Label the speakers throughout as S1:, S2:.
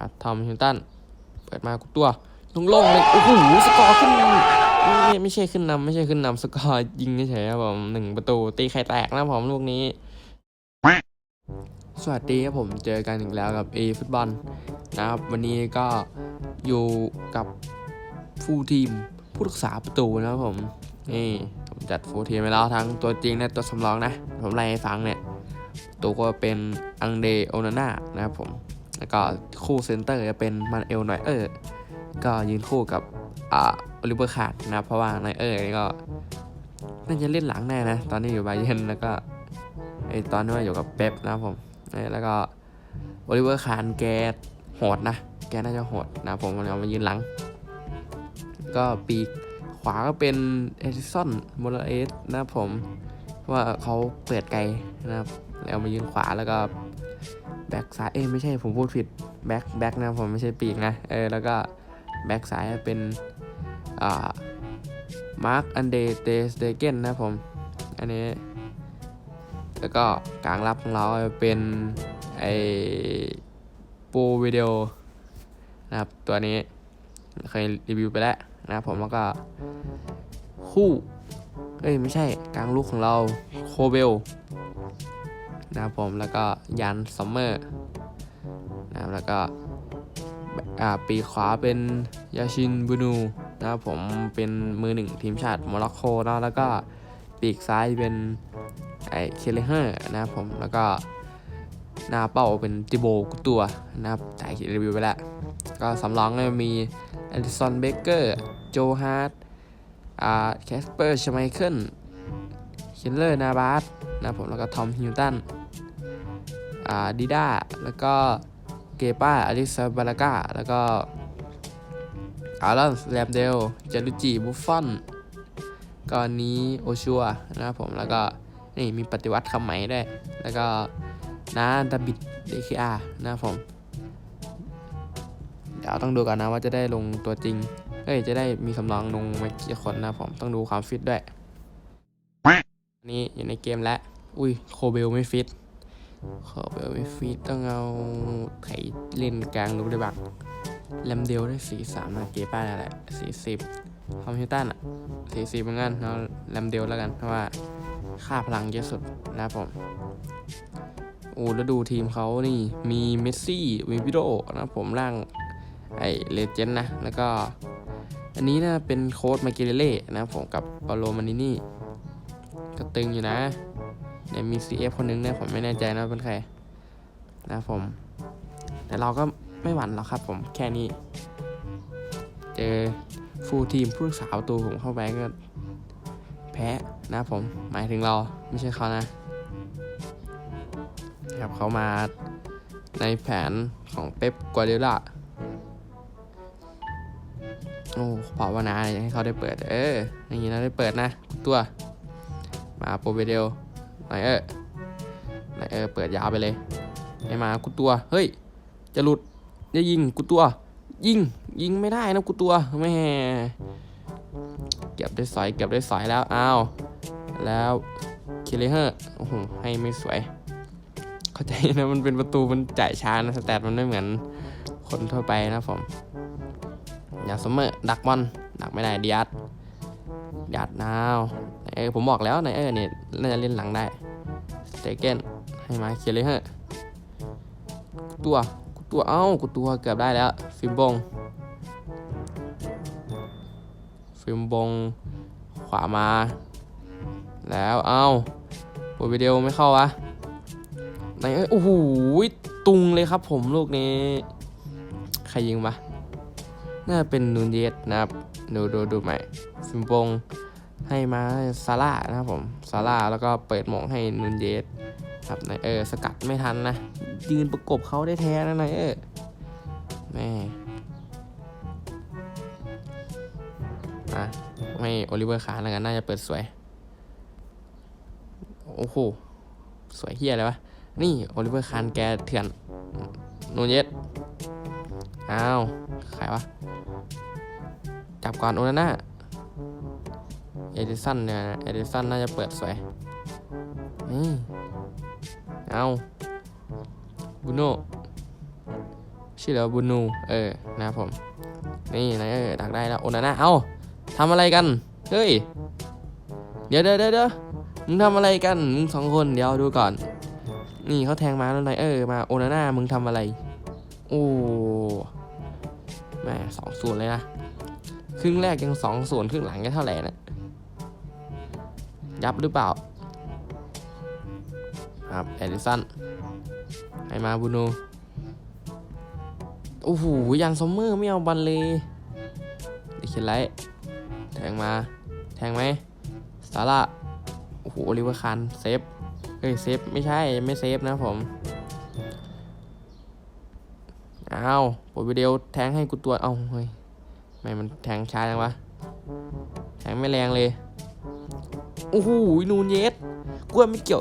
S1: ครับทอมฮิลตัน เปิดมากุตัวโล่งเลยโอ้โหสกอร์ขึ้นนำไม่ไม่ใช่ขึ้นนำไม่ใช่ขึ้นนำสกอร์ยิงเฉยครับผมหนึ่งประตูตีไข่แตกนะผมลูกนี้ สวัสดีครับผมเจอกันอีกแล้วกับ A ฟุตบอลนะครับ วันนี้ก็อยู่กับฟูลทีมผู้รักษาประตูนะครับผมนี่ผมจัดฟูลทีมไปแล้วทั้งตัวจริงและตัวสำรองนะ ผมไล่ฟังเนี่ย ตัวก็เป็นอังเดโอนาน่านะครับผม แล้วก็คู่เซนเตอร์จะเป็นมันเอลหน่อยเออก็ยืนคู่กับอ่าโอลิเวอร์ขาดนะเพราะว่าไนเออร์นี่ก็น่าจะเล่นหลังแน่นะ ตอนนี้อยู่ไบเยนแล้วก็ไอตอนนี้ว่าอยู่กับเป๊ปนะผมแล้วก็โอลิเวอร์คานแกโหดนะ แกน่าจะโหดนะผมเอามายืนหลัง ก็ปีกขวาก็เป็นเอดิสันโมราเอสนะผมว่าเขาเปิดไกลนะครับแล้วมายืนขวาแล้วก็ แบ็กซ้ายเอ้ยไม่ใช่ผมพูดผิดแบ็กแบ็กนะผมไม่ใช่ปีกนะเออแล้วก็แบ็กซ้ายเป็นอ่ามาร์คอันเดเตสเดเกนนะผม อันนี้ แล้วก็กลางรับของเราเป็นไอปูวิดีโอนะครับตัวนี้เคยรีวิวไปแล้วนะครับผมแล้วก็คู่ เอ้ยไม่ใช่กลางลูกของเราโคเบลนะครับผมแล้วก็ ยันซัมเมอร์นะครับแล้วก็ปีขวาเป็นยาชินบูนูนะครับผมเป็นมือหนึ่งทีมชาติโมร็อกโกนะแล้วก็ปีกซ้ายเป็นไอเคเลเฮอร์นะครับผมแล้วก็หน้าเป้าเป็นติโบกุตัวนะครับจ่ายรีวิวไปแล้ว ก็สำรองก็มีแอนดิสันเบเกอร์โจฮาร์ดอ่าแคสเปอร์ชไมเคิลเคนเลอร์นาบาสนะครับผมแล้วก็ทอมฮิวตัน ดิด้าแล้วก็เกป้าอลิซาบาลากาแล้วก็อารอนแรมเดลจารุจิบุฟฟอนก็อันนี้โอชัวนะครับผมแล้วก็นี่มีปฏิวัติคำใหม่ด้วย แล้วก็นาดาบิดเดคิอานะครับผม เดี๋ยวต้องดูก่อนนะว่าจะได้ลงตัวจริงเอ้ยจะได้มีสำรองลงมากี่คนนะผมต้องดูความฟิตด้วย นี่อยู่ในเกมแล้ว อุ้ยโคเบลไม่ฟิต โคเบลไม่ฟิตต้องเอาไถเล่นกลางลูกได้บ้างแลมเดลได้สี่สามนะเกป้าอะไรสี่สิบคอมพิวตันอะสี่สิบเหมือนกันเอาแลมเดลแล้วกันเพราะว่าค่าพลังเยอะสุดนะผมโอ้แล้วดูทีมเขานี่มีเมสซี่มีวิโดนะผมร่างไอเลเจนด์นะ แล้วก็ อันนี้นะเป็นโค้ดมาเกเรเล่นะผมกับปาโลมานินี่ก็ตึงอยู่นะ เนี่ยมี CF คนนึงเนี่ยผมไม่แน่ใจนะว่าเป็นใครนะผม แต่เราก็ไม่หวั่นหรอกครับผมแค่นี้ เจอฟูลทีมผู้รักษาประตูผมเข้าไปก็ แพ้นะผมหมายถึงเราไม่ใช่เขานะครับเขามาในแผนของเป๊ปกัวเดล่าโอ้ภาวนาอยากให้เขาได้เปิด เอออย่างนี้นะได้เปิดนะ ตัว มาโปรเบเดล ไหนเออไหนเออเปิดยาวไปเลยให้มากุตัว เฮ้ย จะหลุดจะยิงกุตัว ยิง ยิงไม่ได้นะกุตัวแม่เก็บได้สอยเก็บได้สอยแล้วอ้าวแล้วคิเลเฮอร์โอ้โหให้ไม่สวย เข้าใจนะมันเป็นประตูมันจ่ายช้านะสแตทมันไม่เหมือนคนทั่วไปนะผมอย่าสมเมอร์ดักบอลดักไม่ได้ดิอัดดิอัดนาว เออผมบอกแล้วในเออเนี่ยน่าจะเล่นหลังได้สเตเกนให้มาเคิเลเฮอร์ตัวกูตัวเอ้ากูตัวเกือบได้แล้ว ฟิมบง ฟิมบง ขวามา แล้วเอ้าโปรวิดีโอไม่เข้าวะไนเอ้ยโอ้โหตุงเลยครับผมลูกนี้ ใครยิงปะน่าจะเป็นนูนเยสนะครับ ดูดูดูใหม่ฟิมบง ให้มาซาร่านะครับผมซาร่าแล้วก็เปิดหมงให้นูนเยสครับไหนเออสกัดไม่ทันนะ ยืนประกบเขาได้แท้นะไหนเออแม่อะให้โอลิเวอร์คาร์แล้วกันน่าจะเปิดสวย โอ้โห สวยเฮียเลยวะ นี่โอลิเวอร์คานแกเถื่อนนูนเยสอ้าว ใครวะ จับก่อนโอนาน่า เอดิสันเนี่ยเอดิสันน่าจะเปิดสวยนี่เอาบูโนชื่ออะไรวบุนูเออนะครับผม นี่นะเออดักได้แล้วโอนาน่าเอ้าทำอะไรกัน เฮ้ย เดี๋ยวเดี๋ยวเดี๋ยวมึงทำอะไรกัน มึงสองคน เดี๋ยวดูก่อน นี่เขาแทงมาแล้วนายเออ มาโอนาน่า มึงทำอะไร โอ้แม่สองศูนเลยนะ ครึ่งแรกยังสองศูนครึ่งหลังก็เท่าไหร่นะ ยับหรือเปล่า ครับเอดิสันให้มาบูโนโอ้โหยันซอมเมอร์ไม่เอาบันเลยดิคินไลท์แทงมา แทงไหมสาระโอ้โหโอลิเวอร์คันเซฟเฮ้ยเซฟไม่ใช่ไม่เซฟนะผมอ้าวปดวิดีโอแทงให้กูตัว เอ้าเฮ้ยทำไม่มันแทงช้าจังวะ แทงไม่แรงเลย โอ้โหนูนเยสกูว่าไม่เกี่ยว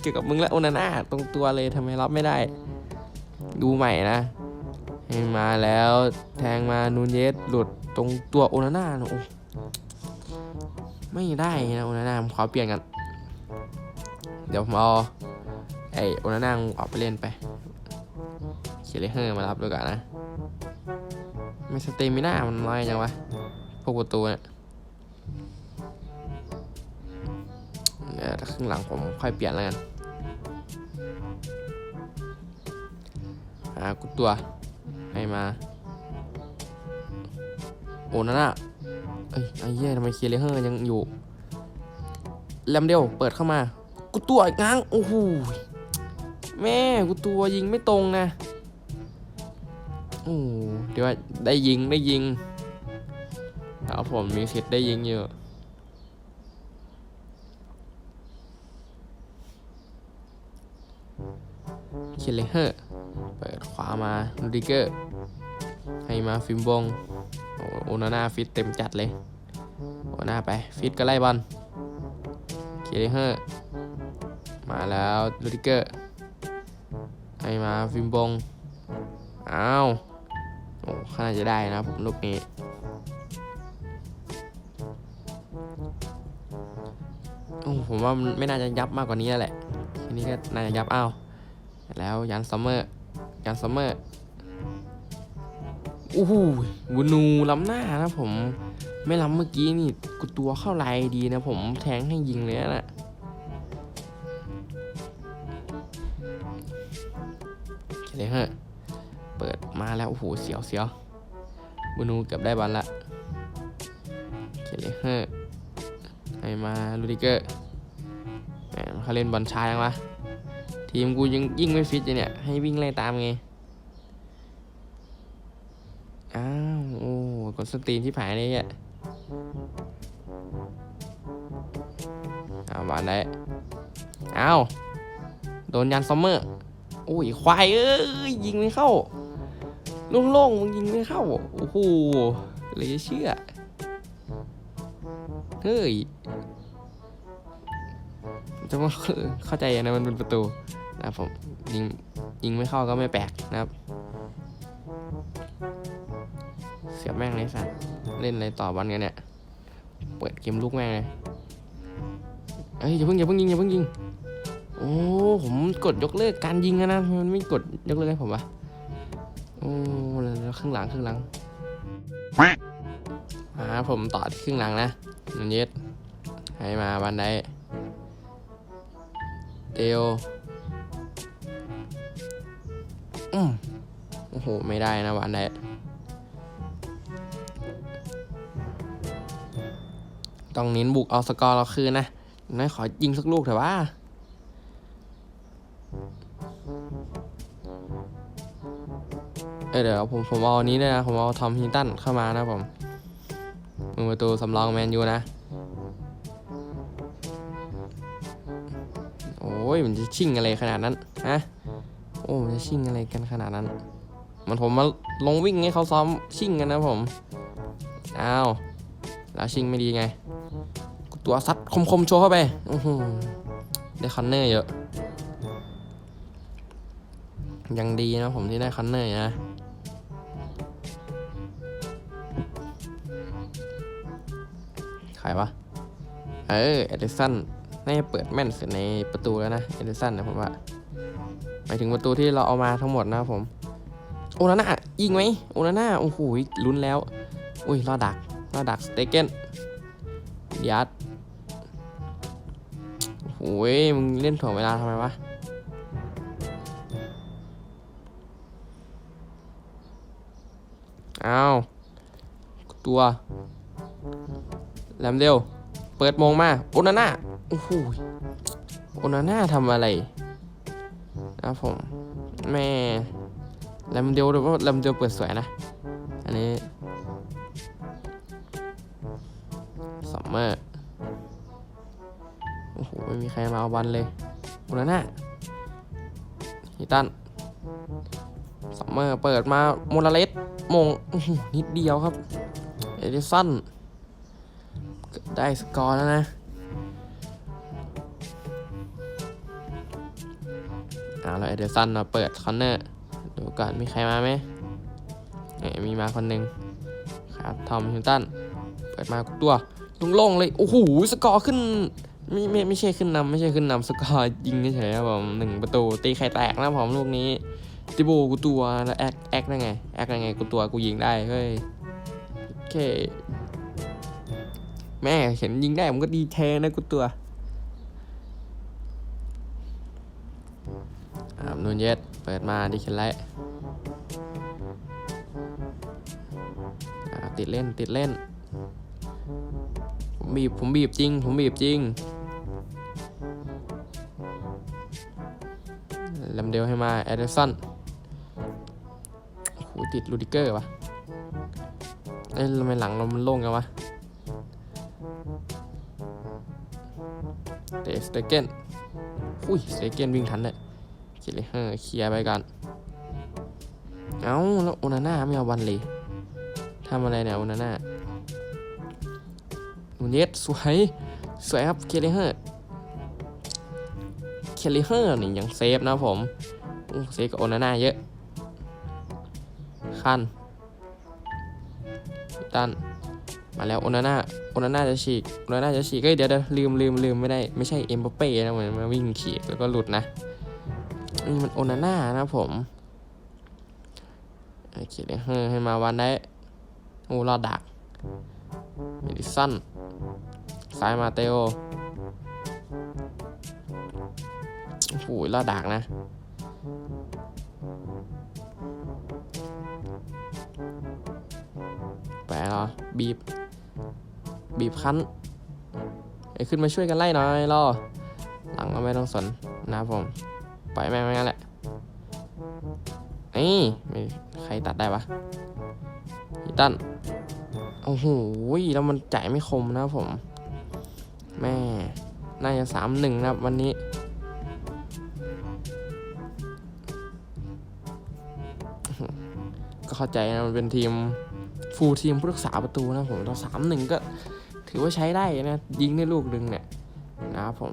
S1: เกี่ยวกับมึงและโอนาน่าตรงตัวเลยทำไมรับไม่ได้ ดูใหม่นะมาแล้วแทงมานูนเยสหลุดตรงตัวโอนาน่านะโอ้ไม่ได้นะโอนาน่าผมขอเปลี่ยนกัน เดี๋ยวผมเอาไอโอนาน่ามึงออกไปเล่นไปเขียนเลเฮอร์มารับด้วยกันนะไม่สเตมิน่ามันน้อยจังวะพวกประตูเนี่ย เดี๋ยวถ้าครึ่งหลังผมค่อยเปลี่ยนแล้วกันหากุดตัวให้มา โอ้นั่นน่ะเอ้ยไอ้เหี้ยทำไมเคียร์เลเฮอร์ยังอยู่แลมเดียวเปิดเข้ามา กูตัวอีกง้าง โอ้โห แม่กูตัวยิงไม่ตรงนะ โอ้เดี๋ยวได้ยิงได้ยิงครับผมมีสิทธิ์ได้ยิงอยู่ เคเลเฮอร์ เปิดขวามาลูดิเกอร์ ให้มาฟิมบง โอนาน่าฟิตเต็มจัดเลย โอนาไป ฟิตก็ไล่บอล เคเลเฮอร์ มาแล้วลูดิเกอร์ ให้มาฟิมบง อ้าว โอ้ข้าจะได้นะผมลูกนี้โอ้ผมว่ามันไม่น่าจะยับมากกว่านี้แล้วแหละทีนี้ก็น่าจะยับอ้าว แล้วยันซัมเมอร์ยันซัมเมอร์โอ้โหวูนูล้ำหน้านะผม ไม่ล้ำเมื่อกี้นี่กูตัวเข้าลายดีนะผมแทงให้ยิงเลยนะโอเคเลยฮะ เปิดมาแล้ว โอ้โห เสียวเสียวบูนูเกือบได้บอลละเคเลเฮอร์ให้มาลูดิเกอร์แหมเขาเล่นบอลช้ายังวะ ทีมกูยังยิ่งไม่ฟิตเลยเนี่ย ให้วิ่งไล่ตามไง อ้าว โอ้กดสตรีนที่ผายเลยอะเอาบอลได้อ้าวโดนยันซัมเมอร์โอ้ยควายเอ้ยยิงไม่เข้าโล่งๆมึงยิงไม่เข้า โอ้โหเลยเชื่อ เฮ้ย จะมาเข้าใจนะมันเป็นประตูนะครับผมยิงยิงไม่เข้าก็ไม่แปลกนะครับ เสียบแม่งเลยสัตว์เล่นอะไรต่อบอลกันเนี่ย เปิดเกมลูกแม่งเลยเอ้ยอย่าเพิ่งอย่าเพิ่งยิงอย่าเพิ่งยิง โอ้ผมกดยกเลิกการยิงอะนะมันไม่กดยกเลิกให้ผมวะโอ้แล้วครึ่งหลังครึ่งหลังมาครับผมต่อที่ครึ่งหลังนะนันเย็ดให้มาบันได เดวอืมโอ้โห ไม่ได้นะวันไดต้องเน้นบุกเอาสกอร์เราคืนนะน้อยขอยิงสักลูกเถอะว่า เออเดี๋ยวผมผมเอาอันนี้ด้วยนะ ผมเอาทอมฮินตันเข้ามานะผมมือประตูสำรองแมนยูนะ ยมันจะชิ่งอะไรขนาดนั้นฮะโอ้มันจะชิ่งอะไรกันขนาดนั้น มันผมมาลงวิ่งให้เขาซ้อมชิ่งกันนะผมอ้าวแล้วชิ่งไม่ดีไง ตัวซัดคมๆโชว์เข้าไปอ้โหได้คอนเนอร์เยอะยังดีนะผมที่ได้คอนเนอร์นะใครวะเออเอดิสัน น่าจะเปิดแม่นสุดในประตูแล้วนะเอเดิสันนะผมว่าหมายถึงประตูที่เราเอามาทั้งหมดนะผม โอนาน่ายิงไหมโอนาน่าโอ้โหลุ้นแล้ว อุ้ยรอดักรอดักสเตเกนยัดโอ้โหมึงเล่นถ่วงเวลาทำไมวะอ้าวตัวแลมเร็ว เปิดมงมาโอนาน่า โอ้โหโอนาน่าทำอะไรนะผม แม่แลมเดียวหรือว่าแลมเดียวเปิดสวยนะ อันนี้ซัมเมอร์โอ้โห ไม่มีใครมาเอาบอลเลยโอนาน่าฮิตันซัมเมอร์เปิดมาโมราเลสมงนิดเดียวครับ เอดิสันได้สกอร์แล้วนะ เอาแล้วเอเดสันมาเปิดคอนเนอร์ดูก่อนมีใครมาไหมเอ้ยมีมาคนหนึ่งครับทอมฮิวตันเปิดมาตัวโล่งเลยโอ้โหสกอร์ขึ้นไม่ไม่ไม่ใช่ขึ้นนำไม่ใช่ขึ้นนำสกอร์ยิงเฉยๆครับผมหนึ่งประตูตีไข่แตกนะผมลูกนี้ติโบกูตัวแล้วแอคแอคได้ไงแอคได้ไงกูตัวกูยิงได้เฮ้ยโอเคแม่เห็นยิงได้ผมก็ดีแทนะกูตัว ครับนูนเยสเปิดมาดิคินไลท์อ่าติดเล่นติดเล่น ผมบีบ ผมบีบจริง ผมบีบจริงลำเดียวให้มาแอดเดอร์สันโอ้โหติดลูดิเกอร์วะเอ้ยทำไมหลังเรามันโล่งกันวะเดสเตเกนอุ้ย สเตเกนวิ่งทันเลยิเลยเฮ้เคลียร์ไปก่อนเอ้าแล้วโอนาน่าไม่เอาวันเลยทำอะไรเนี่ยโอนาน่านูเนสสวย สวยครับเคลิเฮอร์เคลิเฮอร์นี่ยังเซฟนะผมเซฟกับโอนาน่าเยอะคันตันมาแล้วโอนาน่าโอนาน่าจะฉีกโอนาน่าจะฉีกเอ้ยเดี๋ยวเดี๋ยวลืมลืมลืมไม่ได้ ไม่ใช่เอ็มบัปเป้นะเหมือนมาวิ่งฉีกแล้วก็หลุดนะ มันโอนาน่านะผมโอเคเลยเฮ้อให้มาวันได้โอ้รอดดักเมดิสันซ้ายมาเตโอโอ้โหรอดดักนะแปะเหรอ บีบ บีบคั้นไอ้ยขึ้นมาช่วยกันไล่หน่อยรอหลังก็ไม่ต้องสนนะผม ล่อยแม่งไว้งั้นแหละ นี่ไม่ใครตัดได้ปะฮิตันโอ้โหแล้วมันจ่ายไม่คมนะครับผม แม่ น่าจะสามหนึ่งนะวันนี้ ก็เข้าใจนะมันเป็นทีมฟูลทีมผู้รักษาประตูนะผมเราสามหนึ่งก็ถือว่าใช้ได้นะ ยิงได้ลูกหนึ่งเนี่ยนะครับผม